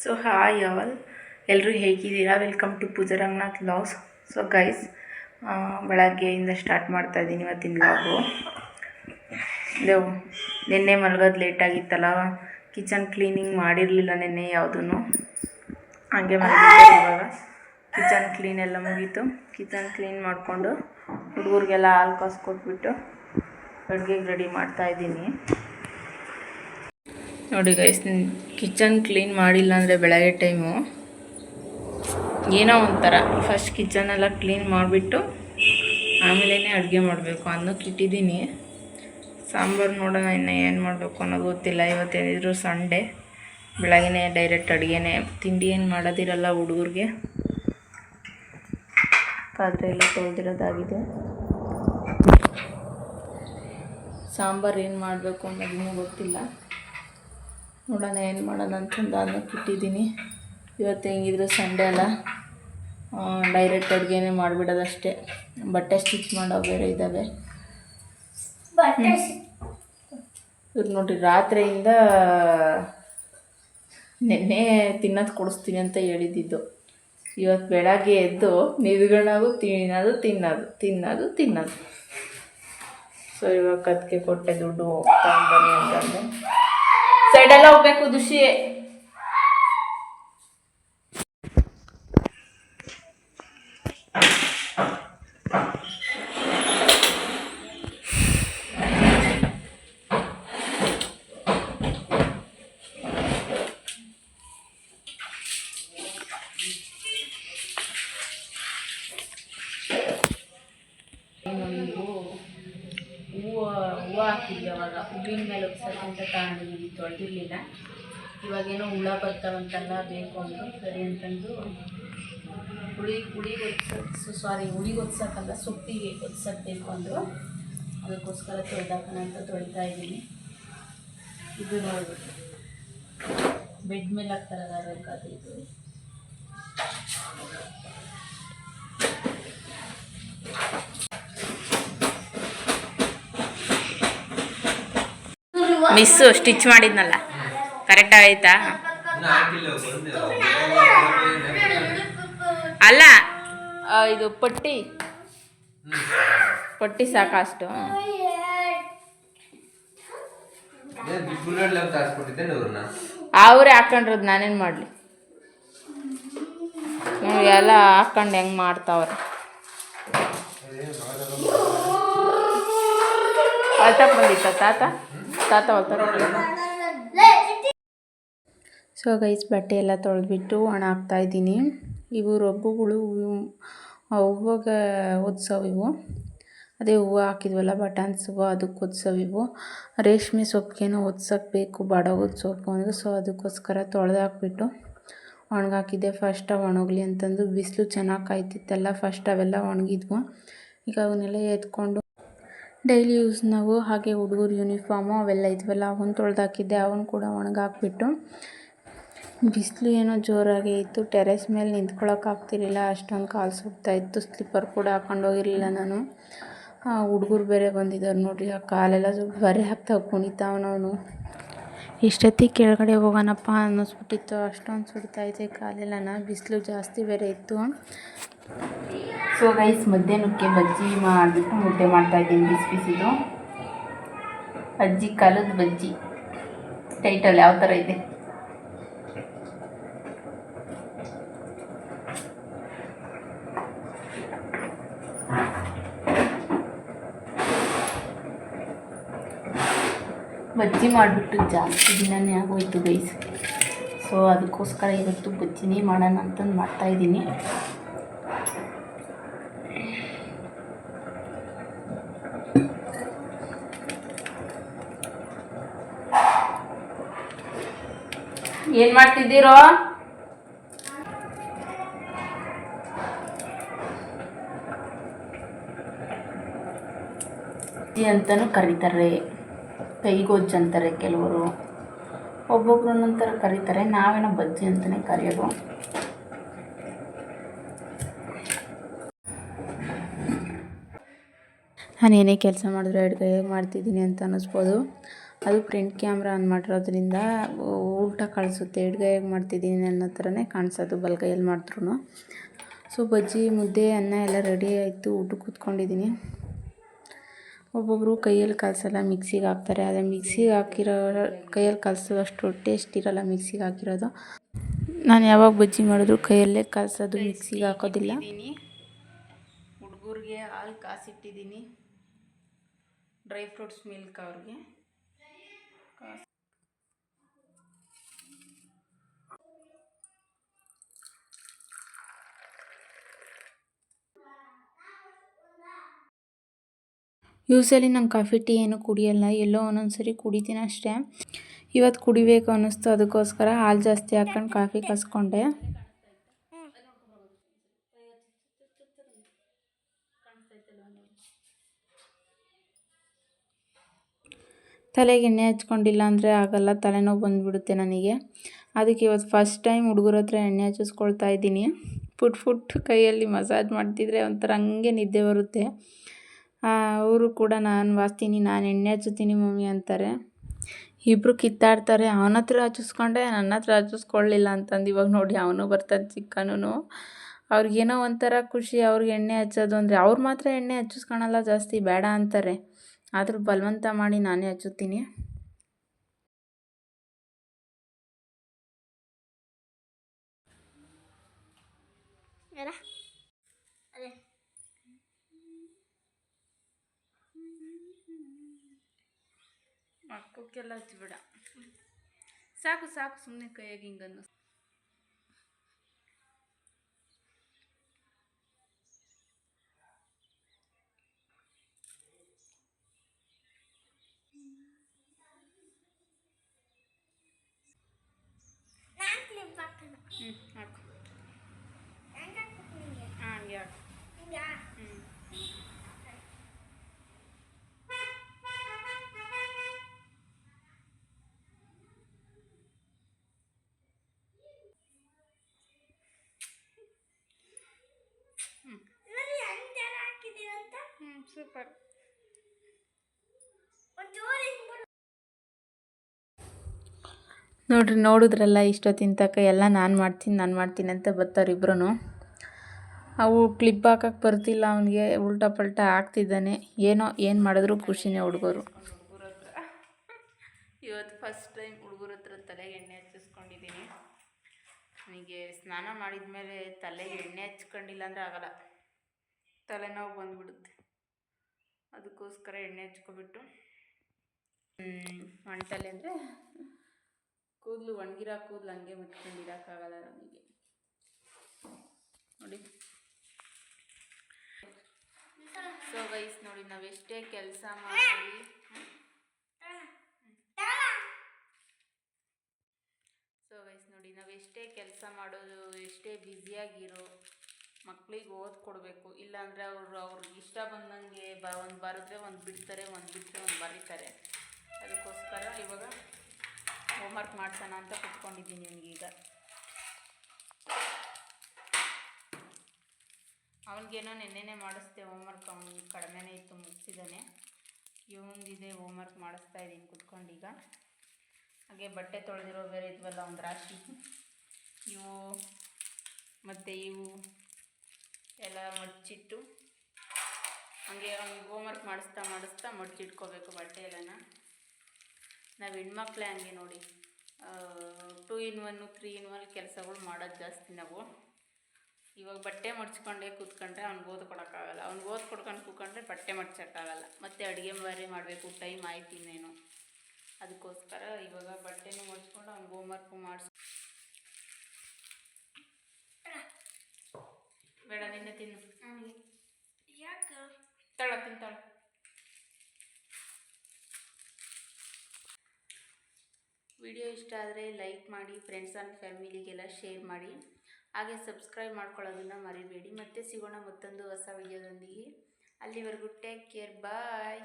So hi all ಎಲ್ಲರೂ ಹೇಗಿದ್ದೀರಾ? Welcome to Pooja logs so guys ಬೆಳಗ್ಗೆಯಿಂದ ಸ್ಟಾರ್ಟ್ ಮಾಡ್ತಾ ಇದ್ದೀನಿ ಇವತ್ತಿನ ಲಾಗು ಇದು ನಿನ್ನೆ ಮಲಗೋದು ಲೇಟಾಗಿತ್ತಲ್ಲ ಕಿಚನ್ ಕ್ಲೀನಿಂಗ್ ಮಾಡಿರಲಿಲ್ಲ ನಿನ್ನೆ ಯಾವುದೂ ಹಾಗೆ ಮಲಗಿದ್ದೆ ಇವಾಗ. ಕಿಚನ್ ಕ್ಲೀನ್ ಎಲ್ಲ ಮುಗೀತು. ಕಿಚನ್ ಕ್ಲೀನ್ ಮಾಡಿಕೊಂಡು ಹುಡುಗರಿಗೆಲ್ಲ ಹಾಲು ಕಾಸು ಕೊಟ್ಬಿಟ್ಟು ಅಡುಗೆಗೆ ರೆಡಿ ಮಾಡ್ತಾ ಇದ್ದೀನಿ ನೋಡಿ ಗೈಸ್ ಕಿಚನ್ ಕ್ಲೀನ್ ಮಾಡಿಲ್ಲ ಅಂದರೆ ಬೆಳಗ್ಗೆ ಟೈಮು ಏನೋ ಒಂಥರ. ಫಸ್ಟ್ ಕಿಚನೆಲ್ಲ ಕ್ಲೀನ್ ಮಾಡಿಬಿಟ್ಟು ಆಮೇಲೆ ಅಡುಗೆ ಮಾಡಬೇಕು. ಅನ್ನೋಕ್ಕೆ ಇಟ್ಟಿದ್ದೀನಿ. ಸಾಂಬಾರು ನೋಡೋಣ ಇನ್ನು ಏನು ಮಾಡಬೇಕು ಅನ್ನೋದು ಗೊತ್ತಿಲ್ಲ. ಇವತ್ತೇನಿದ್ರು ಸಂಡೇ ಬೆಳಗ್ಗೆ ಡೈರೆಕ್ಟ್ ಅಡುಗೆನೇ. ತಿಂಡಿ ಏನು ಮಾಡೋದಿರಲ್ಲ ಹುಡುಗರಿಗೆ. ಪಾತ್ರೆ ಎಲ್ಲ ತೊಳೆದಿರೋದಾಗಿದೆ. ಸಾಂಬಾರು ಏನು ಮಾಡಬೇಕು ಅನ್ನೋದಿನ್ನೂ ಗೊತ್ತಿಲ್ಲ. ನೋಡೋಣ ಏನು ಮಾಡೋಣ ಅಂತಂದು ಅನ್ನಕ್ಕೆ ಬಿಟ್ಟಿದ್ದೀನಿ ಇವತ್ತು ಹೆಂಗಿದ್ರು ಸಂಡೇ ಅಲ್ಲ. ಡೈರೆಕ್ಟ್ ಅಡುಗೆನೇ ಮಾಡಿಬಿಡೋದಷ್ಟೇ. ಬಟ್ಟೆ ಸ್ಟಿಚ್ ಮಾಡೋ ಬೇರೆ ಇದ್ದಾವೆ ಇವ್ರು ನೋಡಿರಿ ರಾತ್ರಿಯಿಂದ ನೆನ್ನೆ ತಿನ್ನೋದು ಕೊಡಿಸ್ತೀನಿ ಅಂತ ಹೇಳಿದ್ದಿದ್ದು. ಇವತ್ತು ಬೆಳಗ್ಗೆ ಎದ್ದು ನಿದ್ಗಣಾಗು ತಿನ್ನೋದು ತಿನ್ನೋದು ತಿನ್ನೋದು ತಿನ್ನೋದು. ಸೊ ಇವಾಗ ಕತ್ತಿಗೆ ಕೊಟ್ಟೆ ದುಡ್ಡು ಹೋಗ್ತಾ ಬನ್ನಿ ಅಂತಂದೆ ಸೈಡೆಲ್ಲ ಹೋಗ್ಬೇಕು ದುಷಿ ಒಂದು ಹೂವು ಹೂವು ಹಾಕಿದ್ವಿ ಅವಾಗ. ಹೂವಿನ ಮೇಲೆ ಒಗ್ಸಕ್ಕಂತ ತಗೊಂಡಿದ್ವಿ ತೊಳೆದಿರಲಿಲ್ಲ. ಇವಾಗೇನೋ ಹುಳ ಬರ್ತಾವಂತೆಲ್ಲ ಬೇಕು ಅಂದರು. ಸರಿ ಅಂತಂದು ಹುಳಿ ಹುಳಿ ಒದ್ಸಕ್ಕೆ ಸಾರಿ ಹುಳಿಗೆ ಒದ್ಸಕ್ಕಲ್ಲ ಸೊಪ್ಪಿಗೆ ಒದ್ಸಕ್ಕೆ ಬೇಕು ಅಂದರು. ಅದಕ್ಕೋಸ್ಕರ ತೊಳೆದಾಕೋಣ ಅಂತ ತೊಳಿತಾ ಇದ್ದೀನಿ. ಇದು ನೋಡಿ. ಬೆಡ್ ಮೇಲೆ ಹಾಕ್ತಾರಲ್ಲ ಬೇಕಾದ ಇದು. ಮಿಸ್ಸು ಸ್ಟಿಚ್ ಮಾಡಿದ್ನಲ್ಲ. ಕರೆಕ್ಟ್ ಆಯ್ತಾ? ಅಲ್ಲ ಇದು ಪಟ್ಟಿ. ಪಟ್ಟಿ ಸಾಕಷ್ಟು. ಅವ್ರೆ ಹಾಕೊಂಡ್ರದ್ ನಾನೇನ್ ಮಾಡ್ಲಿ? ಎಲ್ಲ ಹಾಕೊಂಡು ಹೆಂಗೆ ಮಾಡ್ತಾವ್ರೆ? ಹೊಲ್ತಕ್ಕೆ ಬಂದಿತ್ತ ತಾತ? ಸೊ ಗೈಸ್ ಬಟ್ಟೆ ಎಲ್ಲ ತೊಳೆದ್ಬಿಟ್ಟು ಒಣ ಹಾಕ್ತಾ ಇದ್ದೀನಿ. ಇವು ರಬ್ಬುಗಳು ಹೂವಾಗ ಇವು. ಅದೇ ಹೂವು ಹಾಕಿದ್ವಲ್ಲ ಬಟನ್ಸ್ ಹೂವು ಅದಕ್ಕೆ ಇವು. ರೇಷ್ಮೆ ಸೊಪ್ಪಿಗೇನೋ ಒದ್ಸಕ್ಕೆ ಬೇಕು ಬಾಡೋಗೋದು ಸೊಪ್ಪು ಅಂದರೆ. ಸೊ ಅದಕ್ಕೋಸ್ಕರ ತೊಳೆದಾಕ್ಬಿಟ್ಟು ಒಣಗಾಕಿದ್ದೆ. ಫಸ್ಟ್ ಒಣಗಲಿ ಅಂತಂದು ಬಿಸಿಲು ಚೆನ್ನಾಗಿ ಕಾಯ್ತಿತ್ತಲ್ಲ ಫಸ್ಟ್ ಅವೆಲ್ಲ ಒಣಗಿದ್ವು. ಈಗ ಅವನ್ನೆಲ್ಲ ಎತ್ಕೊಂಡು ಡೈಲಿ ಯೂಸ್ ನಾವು ಹಾಗೆ ಹುಡುಗರು ಯೂನಿಫಾರ್ಮು ಅವೆಲ್ಲ ಇದ್ವಲ್ಲ ಅವನ್ನ ತೊಳೆದಾಕಿದ್ದೆ ಅವನ್ನ ಕೂಡ ಒಣಗಾಕ್ಬಿಟ್ಟು. ಬಿಸಿಲು ಏನೋ ಜೋರಾಗಿ ಇತ್ತು, ಟೆರೆಸ್ ಮೇಲೆ ನಿಂತ್ಕೊಳ್ಳೋಕ್ಕಾಗ್ತಿರಲಿಲ್ಲ ಅಷ್ಟೊಂದು ಕಾಲು ಸುಡ್ತಾ ಇತ್ತು, ಸ್ಲಿಪ್ಪರ್ ಕೂಡ ಹಾಕೊಂಡು ಹೋಗಿರಲಿಲ್ಲ ನಾನು. ಹುಡುಗರು ಬೇರೆ ಬಂದಿದ್ದಾರೆ ನೋಡಿರಿ, ಆ ಕಾಲೆಲ್ಲ ಬರೆ ಹಾಕ್ತಾ ಕುಣಿತಾವನವನು ಎಷ್ಟೊತ್ತಿಗೆ ಕೆಳಗಡೆ ಹೋಗೋಣಪ್ಪ ಅನ್ನಿಸ್ಬಿಟ್ಟಿತ್ತು. ಅಷ್ಟೊಂದು ಸುಡ್ತಾಯಿದೆ ಕಾಲೆಲ್ಲನ ಬಿಸಿಲು ಜಾಸ್ತಿ ಬೇರೆ ಇತ್ತು. ಸೊ ಗೈಸ್ ಮಧ್ಯಾಹ್ನಕ್ಕೆ ಬಜ್ಜಿ ಮಾಡಿಬಿಟ್ಟು ಮುದ್ದೆ ಮಾಡ್ತಾಯಿದ್ದೀನಿ ಬಿಸಿ ಬಿಸಿದು. ಅಜ್ಜಿ ಕಾಲದ ಬಜ್ಜಿ. ಟೈಟಲ್ ಯಾವ ಥರ ಇದೆ? ಬಜ್ಜಿ ಮಾಡಿಬಿಟ್ಟು ಜಾಸ್ತಿ ದಿನನೇ ಆಗೋಯ್ತು ಗೈಸ್ ಸೊ ಅದಕ್ಕೋಸ್ಕರ ಇವತ್ತು ಬಜ್ಜಿನೇ ಮಾಡೋಣ ಅಂತಂದು ಮಾಡ್ತಾಯಿದ್ದೀನಿ ಏನು ಮಾಡ್ತಿದ್ದೀರೋ? ಅಂತಲೂ ಕರೀತಾರೆ. ಕೈಗೊಜ್ಜು ಅಂತಾರೆ ಕೆಲವರು. ಒಬ್ಬೊಬ್ರು ಒಂದೊಂಥರ ಕರೀತಾರೆ. ನಾವೇನೋ ಬಜ್ಜಿ ಅಂತಲೇ ಕರೆಯೋದು. ನಾನು ಏನೇ ಕೆಲಸ ಮಾಡಿದ್ರೆ ಕೈಯಾಗಿ ಮಾಡ್ತಿದ್ದೀನಿ ಅಂತ ಅನ್ನಿಸ್ಬೋದು. ಅದು ಫ್ರಂಟ್ ಕ್ಯಾಮ್ರಾ ಆನ್ ಮಾಡಿರೋದ್ರಿಂದ ಉಲ್ಟಾ ಕಳಿಸುತ್ತೆ. ಎಡಗೈಯಾಗಿ ಮಾಡ್ತಿದ್ದೀನಿ ಅನ್ನೋ ಥರನೇ ಕಾಣಿಸೋದು ಬಲಗೈಯಲ್ಲಿ ಮಾಡಿದ್ರು ಸೊ ಬಜ್ಜಿ, ಮುದ್ದೆ, ಅನ್ನ ಎಲ್ಲ ರೆಡಿ ಆಯಿತು. ಊಟಕ್ಕೆ ಕೂತ್ಕೊಂಡಿದ್ದೀನಿ. ಒಬ್ಬೊಬ್ಬರು ಕೈಯಲ್ಲಿ ಕಲಸಲ್ಲ, ಮಿಕ್ಸಿಗೆ ಹಾಕ್ತಾರೆ. ಆದರೆ ಮಿಕ್ಸಿಗೆ ಹಾಕಿರೋ, ಕೈಯಲ್ಲಿ ಕಲಸೋದಷ್ಟು ಟೇಸ್ಟ್ ಇರೋಲ್ಲ ಮಿಕ್ಸಿಗೆ ಹಾಕಿರೋದು. ನಾನು ಯಾವಾಗ ಬಜ್ಜಿ ಮಾಡಿದ್ರು ಕೈಯಲ್ಲೇ ಕಲಸೋದು, ಮಿಕ್ಸಿಗೆ ಹಾಕೋದಿಲ್ಲ. ಹುಡುಗರಿಗೆ ಹಾಲು ಕಾಸಿಟ್ಟಿದ್ದೀನಿ. ಡ್ರೈ ಫ್ರೂಟ್ಸ್ ಮಿಲ್ಕ್ ಅವ್ರಿಗೆ. ಯೂಸಲಿ ನಂಗೆ ಕಾಫಿ, ಟೀ ಏನು ಕುಡಿಯಲ್ಲ. ಎಲ್ಲೋ ಒಂದೊಂದು ಸರಿ ಕುಡಿತೀನಿ ಅಷ್ಟೇ. ಇವತ್ತು ಕುಡಿಬೇಕು ಅನ್ನಿಸ್ತು. ಅದಕ್ಕೋಸ್ಕರ ಹಾಲು ಜಾಸ್ತಿ ಹಾಕ್ಕೊಂಡು ಕಾಫಿ ಕಸ್ಕೊಂಡೆ. ತಲೆಗೆ ಎಣ್ಣೆ ಹಚ್ಕೊಂಡಿಲ್ಲ ಅಂದರೆ ಆಗಲ್ಲ. ತಲೆನೋವು ಬಂದುಬಿಡುತ್ತೆ ನನಗೆ. ಅದಕ್ಕೆ ಇವತ್ತು ಫಸ್ಟ್ ಟೈಮ್ ಹುಡುಗರ ಹತ್ರ ಎಣ್ಣೆ ಹಚ್ಚಿಸ್ಕೊಳ್ತಾ ಇದ್ದೀನಿ. ಫುಟ್ ಫುಟ್ ಕೈಯಲ್ಲಿ ಮಸಾಜ್ ಮಾಡ್ತಿದ್ರೆ ಒಂಥರ ಹಂಗೆ ನಿದ್ದೆ ಬರುತ್ತೆ. ಅವರು ಕೂಡ ನಾನು ವಾಸ್ತೀನಿ, ನಾನು ಎಣ್ಣೆ ಹಚ್ಚುತ್ತೀನಿ ಮಮ್ಮಿ ಅಂತಾರೆ. ಇಬ್ಬರು ಕಿತ್ತಾಡ್ತಾರೆ. ಅವನ ಹತ್ರ ಹಚ್ಚಿಸ್ಕೊಂಡೆ ನನ್ನ ಹತ್ರ ಹಚ್ಚಿಸ್ಕೊಳ್ಳಿಲ್ಲ ಅಂತಂದು ಇವಾಗ ನೋಡಿ ಅವನು ಬರ್ತಾನೆ ಚಿಕ್ಕನೂ ಅವ್ರಿಗೇನೋ ಒಂಥರ ಖುಷಿ ಅವ್ರಿಗೆ ಎಣ್ಣೆ ಹಚ್ಚೋದು ಅಂದರೆ ಅವ್ರು ಮಾತ್ರ ಎಣ್ಣೆ ಹಚ್ಚಿಸ್ಕೊಳಲ್ಲ ಜಾಸ್ತಿ, ಬೇಡ ಅಂತಾರೆ. ಆದರೂ ಬಲವಂತ ಮಾಡಿ ನಾನೇ ಹಚ್ಚುತ್ತೀನಿ. ಮಕ್ಕಕ್ಕೆಲ್ಲ ಹಚ್ಬಿಡ ಸಾಕು ಸಾಕು ಸುಮ್ಮನೆ ಕೈಯಾಗಿ ಹಿಂಗನ್ನು ಹ್ಞೂ ಹಾಕು ಸೂಪರ್ ನೋಡ್ರಿ ನೋಡಿದ್ರಲ್ಲ ಇಷ್ಟೊತ್ತಿನ ತನಕ ಎಲ್ಲ ನಾನು ಮಾಡ್ತೀನಿ ನಾನು ಮಾಡ್ತೀನಿ ಅಂತ ಬರ್ತಾರೆ ಇಬ್ಬರೂ ಅವು ಕ್ಲಿಪ್ ಹಾಕಕ್ಕೆ ಬರ್ತಿಲ್ಲ ಅವನಿಗೆ ಉಲ್ಟಾ ಪಲ್ಟಾ ಹಾಕ್ತಿದ್ದಾನೆ ಏನೋ ಏನು ಮಾಡಿದ್ರು ಖುಷಿನೇ ಹುಡುಗರು. ಇವತ್ತು ಫಸ್ಟ್ ಟೈಮ್ ಹುಡುಗರ ಹತ್ರ ತಲೆಗೆ ಎಣ್ಣೆ ಹಚ್ಚಿಸ್ಕೊಂಡಿದ್ದೀನಿ. ನನಗೆ ಸ್ನಾನ ಮಾಡಿದ ಮೇಲೆ ತಲೆಗೆ ಎಣ್ಣೆ ಹಚ್ಕೊಂಡಿಲ್ಲ ಅಂದರೆ ಆಗಲ್ಲ. ತಲೆನೋವು ಬಂದುಬಿಡುತ್ತೆ. ಅದಕ್ಕೋಸ್ಕರ ಎಣ್ಣೆ ಹಚ್ಕೊಬಿಟ್ಟು ಮಂಟಲೆ ಅಂದರೆ ಕೂದಲು, ಒಣಗಿರೋ ಕೂದಲು ಹಂಗೆ ಬಿಟ್ಕೊಂಡಿರೋಕ್ಕಾಗಲ್ಲ ನಮಗೆ. ನೋಡಿ. ಸೊ ವೈಸ್ ನೋಡಿ ನಾವು ಎಷ್ಟೇ ಕೆಲಸ ಮಾಡಿ ಸೊ ವೈಸ್ ನೋಡಿ ನಾವು ಎಷ್ಟೇ ಕೆಲಸ ಮಾಡೋದು, ಎಷ್ಟೇ ಬ್ಯುಸಿಯಾಗಿರೋ ಮಕ್ಳಿಗೆ ಓದ್ಕೊಡ್ಬೇಕು. ಇಲ್ಲಾಂದರೆ ಅವರು ಅವ್ರಿಗೆ ಇಷ್ಟ ಬಂದಂಗೆ ಬ, ಒಂದು ಬರೆದ್ರೆ ಒಂದು ಬಿಡ್ತಾರೆ, ಒಂದು ಬಿಟ್ಟರೆ ಒಂದು ಬರೀತಾರೆ. ಅದಕ್ಕೋಸ್ಕರ ಇವಾಗ ಹೋಮ್ವರ್ಕ್ ಮಾಡ್ಸೋಣ ಅಂತ ಕುತ್ಕೊಂಡಿದ್ದೀನಿ ಅವನಿಗೀಗ ಅವನಿಗೇನೋ ನೆನ್ನೆನೇ ಮಾಡಿಸ್ದೆ ಹೋಮ್ವರ್ಕ್ ಅವ್ನು ಕಡಿಮೆನೇ ಇತ್ತು ಮುಗಿಸಿದ್ದಾನೆ. ಇವಂದಿದೆ ಹೋಮ್ವರ್ಕ್ ಮಾಡಿಸ್ತಾ ಇದ್ದೀನಿ ಕುತ್ಕೊಂಡೀಗ ಹಾಗೆ ಬಟ್ಟೆ ತೊಳೆದಿರೋ ಬೇರೆ ಇದ್ವಲ್ಲ ಒಂದು ರಾಶಿ. ಇವು, ಮತ್ತು ಇವು. ಎಲ್ಲ ಮಡಚಿಟ್ಟು ಹಂಗೆ ಅವ್ನಿಗೆ ಹೋಮ್ವರ್ಕ್ ಮಾಡಿಸ್ತಾ ಮಾಡಿಸ್ತಾ ಮಡಚಿಟ್ಕೋಬೇಕು ಬಟ್ಟೆ ಎಲ್ಲನ. ನಾವು ಹೆಣ್ಮಕ್ಳೇ ಹಂಗೆ ನೋಡಿ two in one three in one ಕೆಲಸಗಳು ಮಾಡೋದು ಜಾಸ್ತಿ ನಾವು. ಇವಾಗ ಬಟ್ಟೆ ಮಡ್ಚ್ಕೊಂಡೆ ಕೂತ್ಕೊಂಡ್ರೆ ಅವ್ನಿಗೆ ಓದ್ಕೊಡೋಕ್ಕಾಗಲ್ಲ ಅವ್ನಿಗೆ ಓದ್ಕೊಡ್ಕೊಂಡು ಕೂತ್ಕೊಂಡ್ರೆ ಬಟ್ಟೆ ಮಡ್ಚೋಕ್ಕಾಗಲ್ಲ ಮತ್ತು ಅಡುಗೆ ಮಾರಿ ಮಾಡಬೇಕು, ಟೈಮ್ ಆಯ್ತು ಇನ್ನೇನು. ಅದಕ್ಕೋಸ್ಕರ ಇವಾಗ ಬಟ್ಟೆನೂ ಮಡ್ಚ್ಕೊಂಡು ಅವ್ನಿಗೆ ಹೋಮ್ವರ್ಕು ಮಾಡಿಸ್ ಬೇಡ ನಿನ್ನೆ ತಿನ್ನು. ಯಾಕೆ? ತಳ ತಿಂತಾಳ ವಿಡಿಯೋ ಇಷ್ಟ ಆದರೆ ಲೈಕ್ ಮಾಡಿ ಫ್ರೆಂಡ್ಸ್ ಆ್ಯಂಡ್ ಫ್ಯಾಮಿಲಿಗೆಲ್ಲ ಶೇರ್ ಮಾಡಿ. ಹಾಗೆ ಸಬ್ಸ್ಕ್ರೈಬ್ ಮಾಡ್ಕೊಳ್ಳೋದನ್ನು ಮರಿಬೇಡಿ. ಮತ್ತೆ ಸಿಗೋಣ ಮತ್ತೊಂದು ಹೊಸ ವಿಡಿಯೋದೊಂದಿಗೆ. ಅಲ್ಲಿವರೆಗೂ ಟೇಕ್ ಕೇರ್ ಬಾಯ್